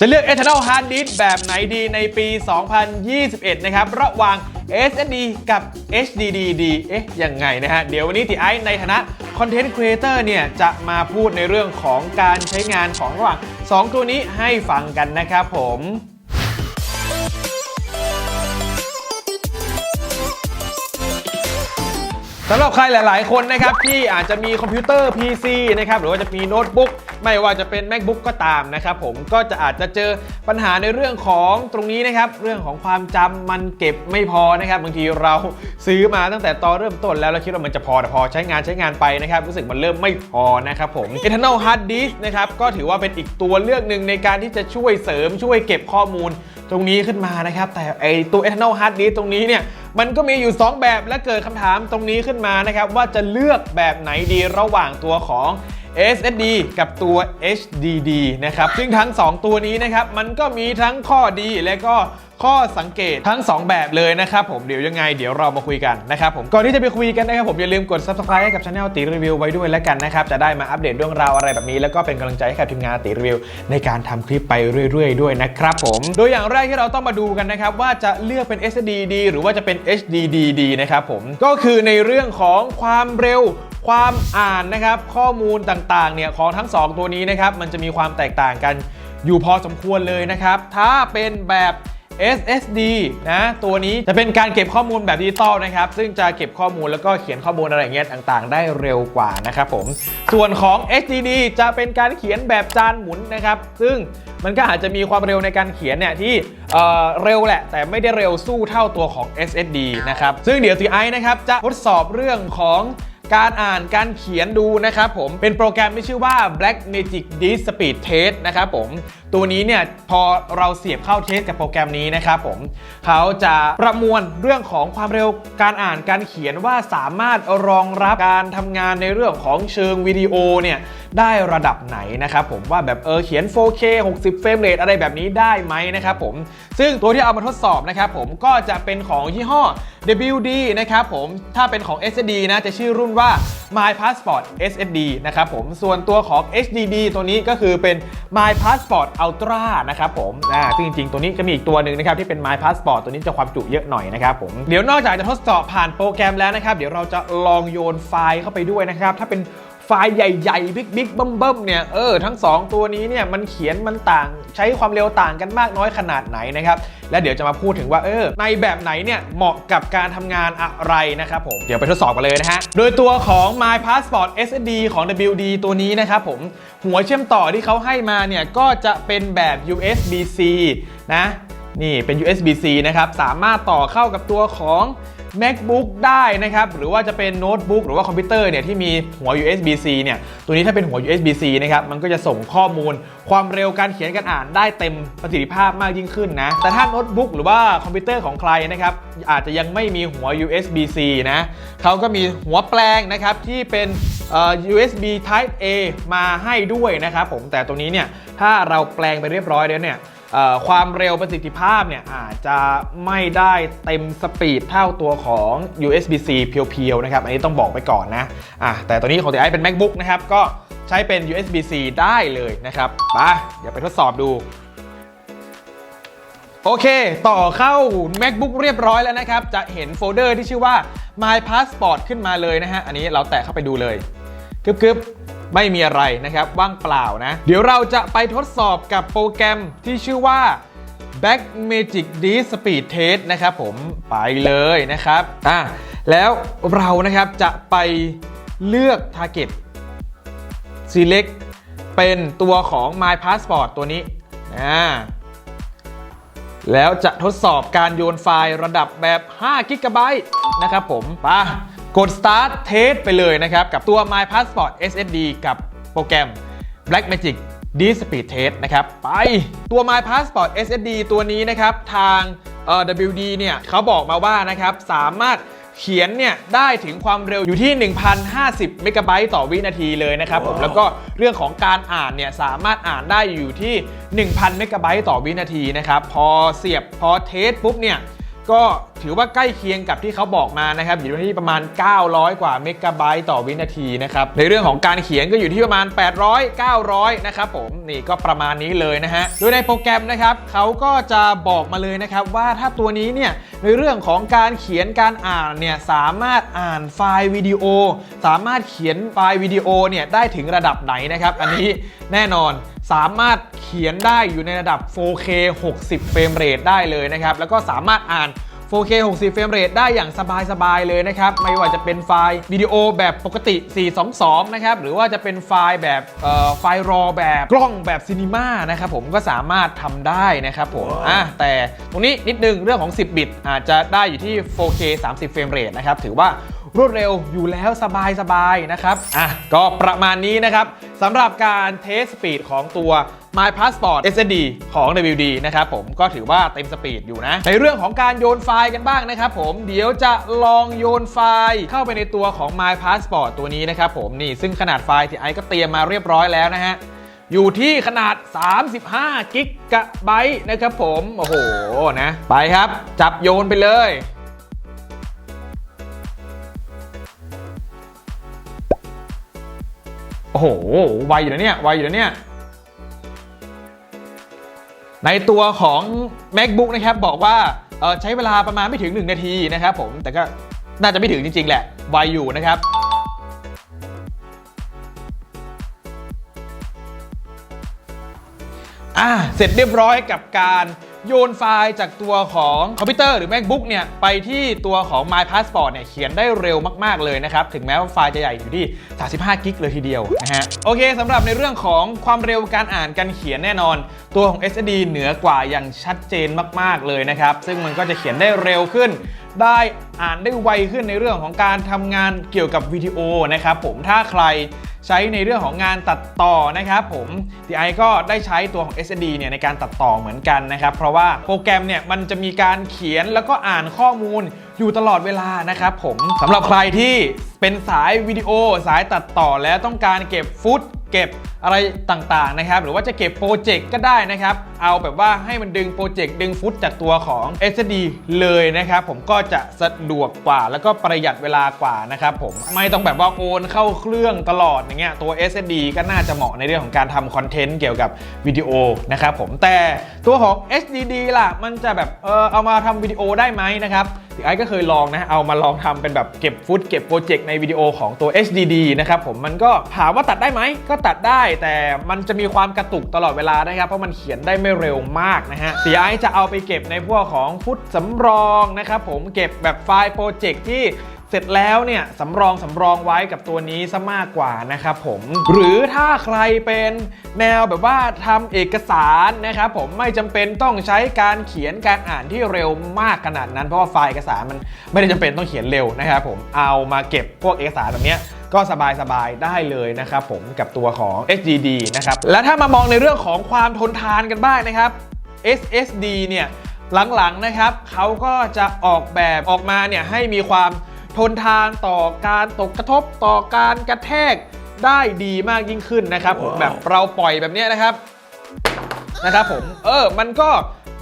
จะเลือก Eternal Hard Disk แบบไหนดีในปี 2021 นะครับ ระหว่าง SSD กับ HDD ดีเอ๊ะ ยังไงนะฮะ เดี๋ยววันนี้ติไอในฐานะคอนเทนต์ครีเอเตอร์เนี่ย จะมาพูดในเรื่องของการใช้งานของระหว่าง 2 ตัวนี้ให้ฟังกันนะครับผม สำหรับใครหลาย ๆ คนนะครับที่อาจจะมีคอมพิวเตอร์ PC นะครับหรือว่าจะมีโน้ตบุ๊กไม่ว่าจะเป็น macbook ก็ตามนะครับผมก็จะอาจจะเจอปัญหาในเรื่องของตรงนี้นะครับเรื่องของความจำมันเก็บไม่พอนะครับบางทีเราซื้อมาตั้งแต่ตอนเริ่มต้นแล้วเราคิดว่ามันจะพอแต่พอใช้งานใช้งานไปนะครับรู้สึกมันเริ่มไม่พอนะครับผม internal hard disk นะครับก็ถือว่าเป็นอีกตัวเลือกหนึ่งในการที่จะช่วยเสริมช่วยเก็บข้อมูลตรงนี้ขึ้นมานะครับแต่ไอตัว internal hard disk ตรงนี้เนี่ย มันก็มีอยู่ 2 แบบและเกิดคำถามตรงนี้ขึ้นมานะครับว่าจะเลือกแบบไหนดีระหว่างตัวของ SSD กับตัว HDD นะครับ ซึ่งทั้ง 2 ตัวนี้นะครับ มันก็มีทั้งข้อดีและก็ข้อสังเกตทั้ง 2 แบบเลยนะครับผมเดี๋ยวยังไงเดี๋ยวเรามาคุยกันนะครับผมก่อนที่จะไปคุยกันนะครับผมอย่าลืมกด subscribe ให้กับช anel ตีรีวิวไว้ด้วยแล้วกันนะครับจะได้มาอัปเดตเรื่องราวอะไรแบบนี้ แล้วก็เป็นกำลังใจให้กับทีมงานตีรีวิว ในการทำคลิปไปเรื่อย ๆ ด้วยนะครับผมโดยอย่างแรกที่เราต้องมาดูกันนะครับว่าจะเลือกเป็น SSD ดีหรือว่าจะเป็น HDD ดีนะครับผมก็คือในเรื่องของความเร็ว ความอ่านนะครับข้อมูลต่างๆเนี่ยของทั้ง 2 ตัวนี้นะครับมันจะมีความแตกต่างกันอยู่พอสมควรเลยนะครับ ถ้าเป็นแบบ SSD นะ ตัวนี้จะเป็นการเก็บข้อมูลแบบดิจิตอลนะครับ ซึ่งจะเก็บข้อมูลแล้วก็เขียนข้อมูลอะไรอย่างเงี้ยต่างๆ ได้เร็วกว่านะครับผม ส่วนของ HDD จะเป็นการเขียนแบบจานหมุนนะครับ ซึ่งมันก็อาจจะมีความเร็วในการเขียนเนี่ยที่เเร็วแหละ แต่ไม่ได้เร็วสู้เท่าตัวของ SSD นะครับ ซึ่งเดี๋ยวซีไอนะครับจะทดสอบเรื่องของ การอ่านการเขียนดูนะครับผมเป็นโปรแกรมที่ชื่อว่า Black Magic Disk Speed Test นะครับผมตัวนี้เนี่ยพอเราเสียบเข้าเทสกับโปรแกรมนี้นะครับผมเขาจะประมวลเรื่องของความเร็วการอ่านการเขียนว่าสามารถรองรับการทำงานในเรื่องของเชิงวิดีโอเนี่ยได้ระดับไหนนะครับผมว่าแบบเออเขียน 4K 60 เฟรมเรทอะไรแบบนี้ได้ไหมนะครับผมซึ่งตัวที่เอามาทดสอบนะครับผมก็จะเป็นของยี่ห้อ WD นะครับผมถ้าเป็นของ SSD นะจะชื่อรุ่นว่า My Passport SSD นะครับผมส่วนตัวของ HDD ตัวนี้ก็คือเป็น My Passport Ultra นะครับผมอ่าซึ่งจริงๆ ตัวนี้จะมีอีกตัวหนึ่งนะครับที่เป็น My Passport ตัวนี้จะความจุเยอะหน่อยนะครับผมเดี๋ยวนอกจากจะทดสอบผ่านโปรแกรมแล้วนะครับ เดี๋ยวเราจะลองโยนไฟล์เข้าไปด้วยนะครับถ้าเป็น ไฟล์ใหญ่ๆ บิ๊กๆเบิ่มๆเนี่ยเออทั้ง 2 ตัวนี้เนี่ยมันเขียนมันต่างใช้ความเร็วต่างกันมากน้อยขนาดไหนนะครับ และเดี๋ยวจะมาพูดถึงว่าเออในแบบไหนเนี่ยเหมาะกับการทำงานอะไรนะครับผมเดี๋ยวไปทดสอบกันเลยนะฮะโดยตัวของ My Passport SSD ของ WD ตัวนี้นะครับผมหัวเชื่อมต่อที่เขาให้มาเนี่ยก็จะเป็นแบบ USB-C นะนี่เป็น USB-C นะครับสามารถต่อเข้ากับตัวของ MacBook ได้นะครับ หรือว่าจะเป็นโน้ตบุ๊กหรือว่าคอมพิวเตอร์เนี่ยที่มีหัว USB-C เนี่ย ตัวนี้ถ้าเป็นหัว USB-C นะครับ มันก็จะส่งข้อมูล ความเร็วการเขียนการอ่านได้เต็มประสิทธิภาพมากยิ่งขึ้นนะ แต่ถ้าโน้ตบุ๊กหรือว่าคอมพิวเตอร์ของใครนะครับ อาจจะยังไม่มีหัว USB-C นะเขาก็มีหัวแปลงนะครับที่เป็น USB Type A มาให้ด้วยนะครับผม แต่ตัวนี้เนี่ย ถ้าเราแปลงไปเรียบร้อยแล้วเนี่ย ความเร็วประสิทธิภาพเนี่ยอาจจะไม่ได้เต็มสปีดเท่าตัวของ USB-C เพียวๆนะครับ อันนี้ต้องบอกไปก่อนนะะแต่ตัวนี้ของตีไอเป็น MacBook นะครับ ก็ใช้เป็น USB-C ได้เลยนะครับไปเดี๋ยวไปทดสอบดูโอเค ต่อเข้า MacBook เรียบร้อยแล้วนะครับ จะเห็นโฟลเดอร์ที่ชื่อว่า My Passport ขึ้นมาเลยนะฮะ อันนี้เราแตะเข้าไปดูเลยกึบ ไม่มีอะไรนะครับ ว่างเปล่านะ เดี๋ยวเราจะไปทดสอบกับโปรแกรมที่ชื่อว่า Back Magic Disk Speed Test นะครับผมไปเลยนะครับอะแล้วเรานะครับจะไปเลือก Target Select เป็นตัวของ My Passport ตัวนี้อ่าแล้วจะทดสอบการโยนไฟล์ระดับแบบ5 g b นะครับผมไป กด start test ไปเลยนะครับ กับตัว My Passport SSD กับโปรแกรม Blackmagic Disk Speed Test นะครับ ไปตัว My Passport SSD ตัวนี้นะครับ ทางเอ่อ WD เนี่ยเขาบอกมาว่านะครับ สามารถเขียนเนี่ยได้ถึงความเร็วอยู่ที่ 1,050 เมกะไบต์ต่อวินาทีเลยนะครับผมแล้วก็เรื่องของการอ่านเนี่ยสามารถอ่านได้อยู่ที่ 1,000 เมกะไบต์ต่อวินาทีนะครับ พอเสียบพอเทสปุ๊บเนี่ย ก็ถือว่าใกล้เคียงกับที่เขาบอกมานะครับอยู่ที่ประมาณ 900 กว่าเมกะไบต์ต่อวินาทีนะครับในเรื่องของการเขียนก็อยู่ที่ประมาณ 800 900 นะครับผมนี่ก็ประมาณนี้เลยนะฮะโดยในโปรแกรมนะครับเขาก็จะบอกมาเลยนะครับว่าถ้าตัวนี้เนี่ยในเรื่องของการเขียนการอ่านเนี่ยสามารถอ่านไฟล์วิดีโอ สามารถเขียนไฟล์วิดีโอเนี่ยได้ถึงระดับไหนนะครับ อันนี้แน่นอน สามารถเขียนได้อยู่ในระดับ 4K 60 เฟรมเรทได้เลยนะครับ แล้วก็สามารถอ่าน 4K 60 เฟรมเรทได้อย่างสบายๆ เลยนะครับ ไม่ว่าจะเป็นไฟล์วิดีโอแบบปกติ 422 นะครับ หรือว่าจะเป็นไฟล์แบบเอ่อไฟล์รอแบบกล้องแบบซีนีมานะครับผมก็สามารถทำได้นะครับผมอะแต่ตรงนี้นิดนึงเรื่องของ 10 บิตอาจจะได้อยู่ที่ 4K 30 เฟรมเรทนะครับ ถือว่า รวดเร็วอยู่แล้วสบายๆนะครับอะก็ประมาณนี้นะครับสำหรับการเทสสปีดของตัว My Passport SSD ของ WD นะครับผมก็ถือว่าเต็มสปีดอยู่นะ ในเรื่องของการโยนไฟล์กันบ้างนะครับผมเดี๋ยวจะลองโยนไฟล์เข้าไปในตัวของ My Passport ตัวนี้นะครับผมนี่ซึ่งขนาดไฟล์ที่ไอก็เตรียมมาเรียบร้อยแล้วนะฮะอยู่ที่ขนาด 35 กิกะไบต์นะครับผม โอ้โหนะ ไปครับ จับโยนไปเลย โอ้โหไวอยู่นะเนี่ยไวอยู่นะเนี่ยในตัวของ MacBook นะครับบอกว่าใช้เวลาประมาณไม่ถึง 1 นาทีนะครับผมแต่ก็น่าจะไม่ถึงจริง ๆ แหละไวอยู่นะครับอ่าเสร็จเรียบร้อยกับการ โยนไฟล์จากตัวของคอมพิวเตอร์หรือ MacBook เนี่ยไปที่ตัวของ My Passport เนี่ยเขียนได้เร็วมาก ๆ เลยนะครับ ถึงแม้ว่าไฟล์จะใหญ่อยู่ที่ 35 กิกเลยทีเดียวนะฮะ โอเคสำหรับในเรื่องของความเร็วการอ่านการเขียนแน่นอน ตัวของ SSD เหนือกว่าอย่างชัดเจนมาก ๆ เลยนะครับ ซึ่งมันก็จะเขียนได้เร็วขึ้นได้อ่านได้ไวขึ้นในเรื่องของการทำงานเกี่ยวกับวิดีโอนะครับผมถ้าใครใช้ในเรื่องของงานตัดต่อนะครับผม DI ก็ได้ใช้ตัวของ SSD เนี่ยในการตัดต่อเหมือนกันนะครับ เพราะว่าโปรแกรมเนี่ยมันจะมีการเขียนแล้วก็อ่านข้อมูลอยู่ตลอดเวลานะครับผมสำหรับใครที่เป็นสายวิดีโอสายตัดต่อแล้วต้องการเก็บฟุต เก็บอะไรต่างๆนะครับ หรือว่าจะเก็บโปรเจกต์ก็ได้นะครับ เอาแบบว่าให้มันดึงโปรเจกต์ดึงฟุตจากตัวของ SSD เลยนะครับ ผมก็จะสะดวกกว่า แล้วก็ประหยัดเวลากว่านะครับผมไม่ต้องแบบว่าโอนเข้าเครื่องตลอดอย่างเงี้ยตัว SSD ก็น่าจะเหมาะในเรื่องของการทำคอนเทนต์เกี่ยวกับวิดีโอนะครับผมแต่ตัวของ HDD ล่ะมันจะแบบเออเอามาทำวิดีโอได้ไหมนะครับ ไอ้ก็เคยลองนะ เอามาลองทำเป็นแบบเก็บฟุตเก็บโปรเจกต์ในวิดีโอของตัว HDD นะครับผมมันก็ถามว่าตัดได้ไหมก็ตัดได้แต่มันจะมีความกระตุกตลอดเวลานะครับเพราะมันเขียนได้ไม่เร็วมากนะฮะสีไอจะเอาไปเก็บในพวกของฟุตสำรองนะครับผมเก็บแบบไฟล์โปรเจกต์ที่ เสร็จแล้วเนี่ยสำรองสำรองไว้กับตัวนี้ซะมากกว่านะครับผมหรือถ้าใครเป็นแนวแบบว่าทำเอกสารนะครับผมไม่จำเป็นต้องใช้การเขียนการอ่านที่เร็วมากขนาดนั้น เพราะว่าไฟล์เอกสารมันไม่ได้จำเป็นต้องเขียนเร็วนะครับผมเอามาเก็บพวกเอกสารแบบนี้ก็สบายๆ ได้เลยนะครับผมกับตัวของ HDD นะครับและถ้ามามองในเรื่องของความทนทานกันบ้างนะครับ SSD เนี่ยหลังๆนะครับเขาก็จะออกแบบออกมาเนี่ยให้มีความ ทนทานต่อการตกกระทบต่อการกระแทกได้ดีมากยิ่งขึ้นนะครับผมแบบเราปล่อยแบบเนี้ยนะครับนะครับผมเออมันก็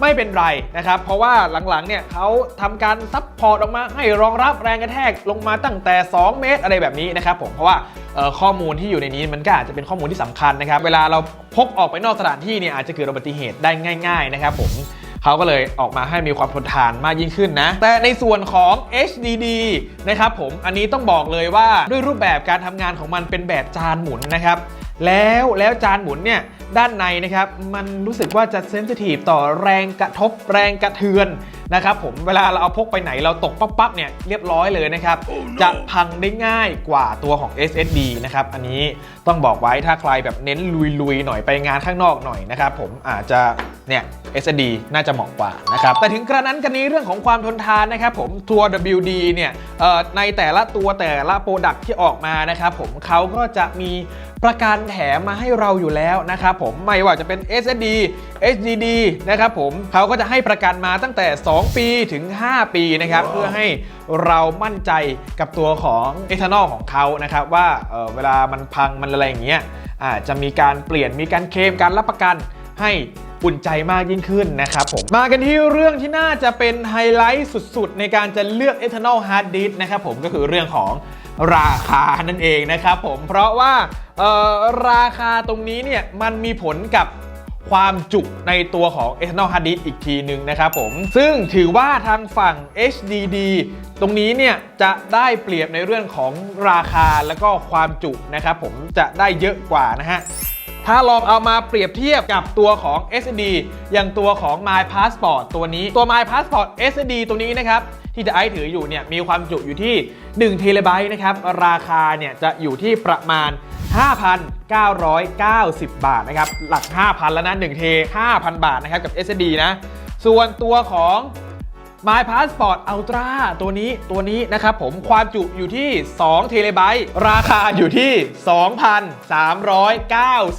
ไม่เป็นไรนะครับ เพราะว่าหลังๆเนี่ยเขาทำการซับพอร์ตออกมาให้รองรับแรงกระแทกลงมาตั้งแต่ 2 เมตรอะไรแบบนี้นะครับผมเพราะว่าเอ่อข้อมูลที่อยู่ในนี้มันก็อาจจะเป็นข้อมูลที่สำคัญนะครับ เวลาเราพกออกไปนอกสถานที่เนี่ยอาจจะเกิดอุบัติเหตุได้ง่าย ๆ นะครับผม เขาก็เลยออกมาให้มีความทนทานมากยิ่งขึ้นนะ แต่ในส่วนของ HDD นะครับผมอันนี้ต้องบอกเลยว่าด้วยรูปแบบการทำงานของมันเป็นแบบจานหมุนนะครับ แล้วแล้วจานหมุนเนี่ยด้านในนะครับมันรู้สึกว่าจะเซนซิทีฟต่อแรงกระทบแรงกระเทือนนะครับผมเวลาเราเอาพกไปไหนเราตกปั๊บปั๊บเนี่ยเรียบร้อยเลยนะครับจะพังได้ง่ายกว่าตัวของ SSD นะครับอันนี้ต้องบอกไว้ถ้าใครแบบเน้นลุยๆ หน่อยไปงานข้างนอกหน่อยนะครับผมอาจจะเนี่ย SSD น่าจะเหมาะกว่านะครับแต่ถึงกระนั้นกันนี้เรื่องของความทนทานนะครับผมตัว WD เนี่ยเอ่อในแต่ละตัวแต่ละโปรดักที่ออกมานะครับผมเขาก็จะมี ประกันแถมมาให้เราอยู่แล้วนะครับผมไม่ว่าจะเป็น SSD HDD นะครับผมเขาก็จะให้ประกันมาตั้งแต่ 2 ปีถึง 5 ปีนะครับเพื่อให้เรามั่นใจกับตัวของ e t h a n o l ของเขานะครับว่าเอ่อเวลามันพังมันอะไรอย่างเงี้ยอาจจะมีการเปลี่ยนมีการเคลมการรับประกันให้อุ่นใจมากยิ่งขึ้นนะครับผม มากันที่เรื่องที่น่าจะเป็นไฮไลท์สุดๆ ในการจะเลือก Eternal Hard Disk นะครับผมก็คือเรื่องของ ราคานั่นเองนะครับผมเพราะว่าราคาตรงนี้เนี่ยมันมีผลกับความจุในตัวของ external hard disk อีกทีหนึ่งนะครับผม ซึ่งถือว่าทางฝั่ง HDD ตรงนี้เนี่ยจะได้เปรียบในเรื่องของราคาแล้วก็ความจุนะครับผมจะได้เยอะกว่านะฮะ ถ้าลองเอามาเปรียบเทียบกับตัวของ SSD อย่างตัวของ My Passport ตัวนี้ตัว My Passport SSD ตัวนี้นะครับ ที่จะไอซ์ถืออยู่เนี่ยมีความจุอยู่ที่1 t b นะครับราคาเนี่ยจะอยู่ที่ประมาณ 5,990 บาทนะครับหลัก 5,000 แล้วนะ1เท5,000 บาทนะครับกับ SSD นะส่วนตัวของ My Passport Ultra ตัวนี้ตัวนี้นะครับผมความจุอยู่ที่2เทเลไบต์ราคาอยู่ที่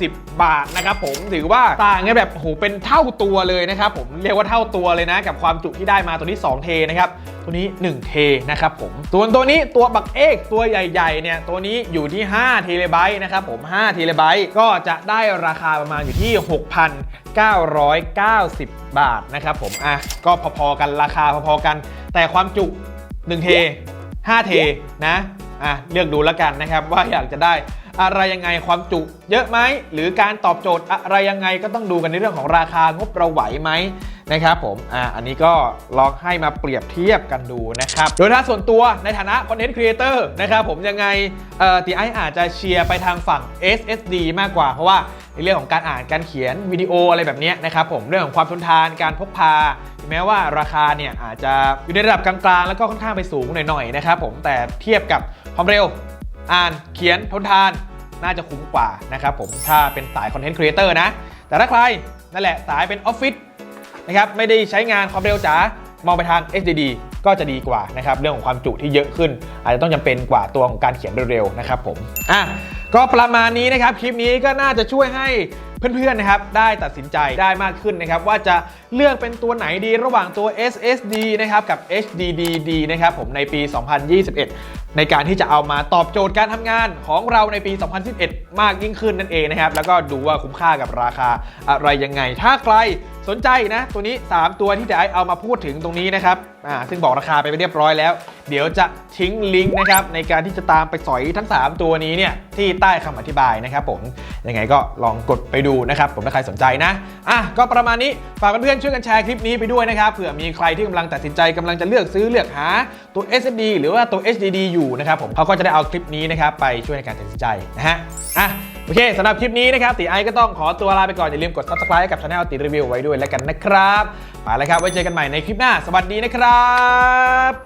2,390 บาทนะครับผมถือว่าต่างกันแบบโอ้โหเป็นเท่าตัวเลยนะครับผมเรียกว่าเท่าตัวเลยนะ กับความจุที่ได้มาตัวนี้2เทนะครับ ตัวนี้1เทนะครับผมส่วนตัวนี้ตัวบักเอกตัวใหญ่ๆเนี่ยตัวนี้อยู่ที่5เทเลไบต์นะครับผม5เทเลไบต์ก็จะได้ราคาประมาณอยู่ที่ 6,990 บาทนะครับผมอะก็พอๆกันราคาพอๆกัน แต่ความจุ1เท5เทนะอะเลือกดูแล้วกันนะครับว่าอยากจะได้ อะไรยังไงความจุเยอะไหมหรือการตอบโจทย์อะไรยังไงก็ต้องดูกันในเรื่องของราคางบเราไหวไหมนะครับผมอะอันนี้ก็ลองให้มาเปรียบเทียบกันดูนะครับโดยถ้าส่วนตัวในฐานะคอนเทนต์ครีเอเตอร์นะครับผมยังไงเอ่อตีไออาจจะเชียร์ไปทางฝั่ง SSD มากกว่า เพราะว่าในเรื่องของการอ่านการเขียนวิดีโออะไรแบบนี้นะครับผมเรื่องของความทนทานการพกพาแม้ว่าราคาเนี่ยอาจจะอยู่ในระดับกลางๆ แล้วก็ค่อนข้างไปสูงหน่อยๆนะครับผมแต่เทียบกับความเร็ว อ่านเขียนทนทานน่าจะคุ้มกว่านะครับผมถ้าเป็นสายคอนเทนต์ครีเอเตอร์นะ แต่ถ้าใครนั่นแหละสายเป็นออฟฟิศนะครับไม่ได้ใช้งานความเร็วจ๋ามองไปทาง SSD ก็จะดีกว่านะครับเรื่องของความจุที่เยอะขึ้น อาจจะต้องจำเป็นกว่าตัวของการเขียนเร็วๆนะครับผมอะก็ประมาณนี้นะครับคลิปนี้ก็น่าจะช่วยให้เพื่อนๆนะครับได้ตัดสินใจได้มากขึ้นนะครับว่าจะเลือกเป็นตัวไหนดีระหว่างตัว SSD นะครับกับ HDD นะครับผมในปี 2021 ในการที่จะเอามาตอบโจทย์การทำงานของเราในปี 2011 มากยิ่งขึ้นนั่นเองนะครับ แล้วก็ดูว่าคุ้มค่ากับราคาอะไรยังไง ถ้าใคร สนใจนะ ตัวนี้ 3 ตัวที่จะเอามาพูดถึงตรงนี้นะครับอ่าซึ่งบอกราคาไปเรียบร้อยแล้ว เดี๋ยวจะทิ้งลิงก์นะครับในการที่จะตามไปสอยทั้ง 3 ตัวนี้เนี่ยที่ใต้คำอธิบายนะครับผมยังไงก็ลองกดไปดูนะครับผมถ้าใครสนใจนะอะก็ประมาณนี้ฝากเพื่อนๆช่วยกันแชร์คลิปนี้ไปด้วยนะครับเผื่อมีใครที่กำลังตัดสินใจกำลังจะเลือกซื้อเลือกหาตัว SSD หรือว่าตัว HDD อยู่นะครับผมเขาก็จะได้เอาคลิปนี้นะครับไปช่วยในการตัดสินใจนะฮะอะ โอเคสำหรับคลิปนี้นะครับตีไอก็ต้องขอตัวลาไปก่อน อย่าลืมกด subscribe กับช anel ตีรีวิวไว้ด้วยแล้วกันนะครับไปแล้วครับไว้เจอกันใหม่ในคลิปหน้า สวัสดีนะครับ